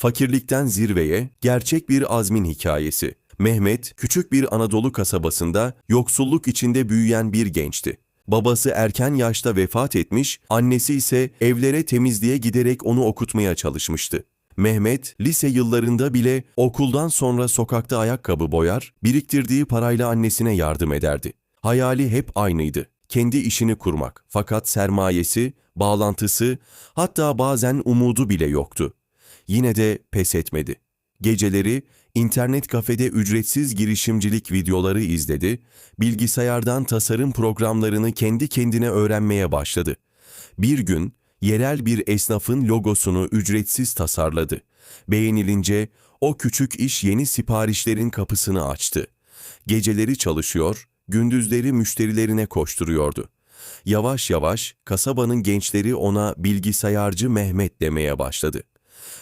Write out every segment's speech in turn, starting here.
Fakirlikten zirveye, gerçek bir azmin hikayesi. Mehmet, küçük bir Anadolu kasabasında yoksulluk içinde büyüyen bir gençti. Babası erken yaşta vefat etmiş, annesi ise evlere temizliğe giderek onu okutmaya çalışmıştı. Mehmet, lise yıllarında bile okuldan sonra sokakta ayakkabı boyar, biriktirdiği parayla annesine yardım ederdi. Hayali hep aynıydı. Kendi işini kurmak. Fakat sermayesi, bağlantısı, hatta bazen umudu bile yoktu. Yine de pes etmedi. Geceleri internet kafede ücretsiz girişimcilik videoları izledi, bilgisayardan tasarım programlarını kendi kendine öğrenmeye başladı. Bir gün yerel bir esnafın logosunu ücretsiz tasarladı. Beğenilince o küçük iş yeni siparişlerin kapısını açtı. Geceleri çalışıyor, gündüzleri müşterilerine koşturuyordu. Yavaş yavaş kasabanın gençleri ona bilgisayarcı Mehmet demeye başladı.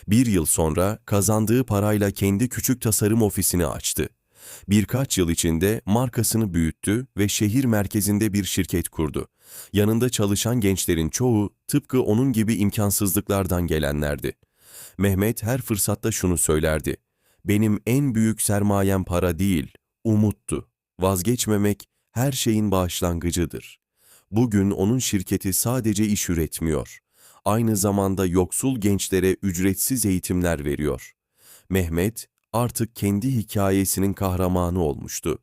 Bir yıl sonra kazandığı parayla kendi küçük tasarım ofisini açtı. Birkaç yıl içinde markasını büyüttü ve şehir merkezinde bir şirket kurdu. Yanında çalışan gençlerin çoğu tıpkı onun gibi imkansızlıklardan gelenlerdi. Mehmet her fırsatta şunu söylerdi. Benim en büyük sermayem para değil, umuttu. Vazgeçmemek her şeyin başlangıcıdır. Bugün onun şirketi sadece iş üretmiyor. Aynı zamanda yoksul gençlere ücretsiz eğitimler veriyor. Mehmet artık kendi hikayesinin kahramanı olmuştu.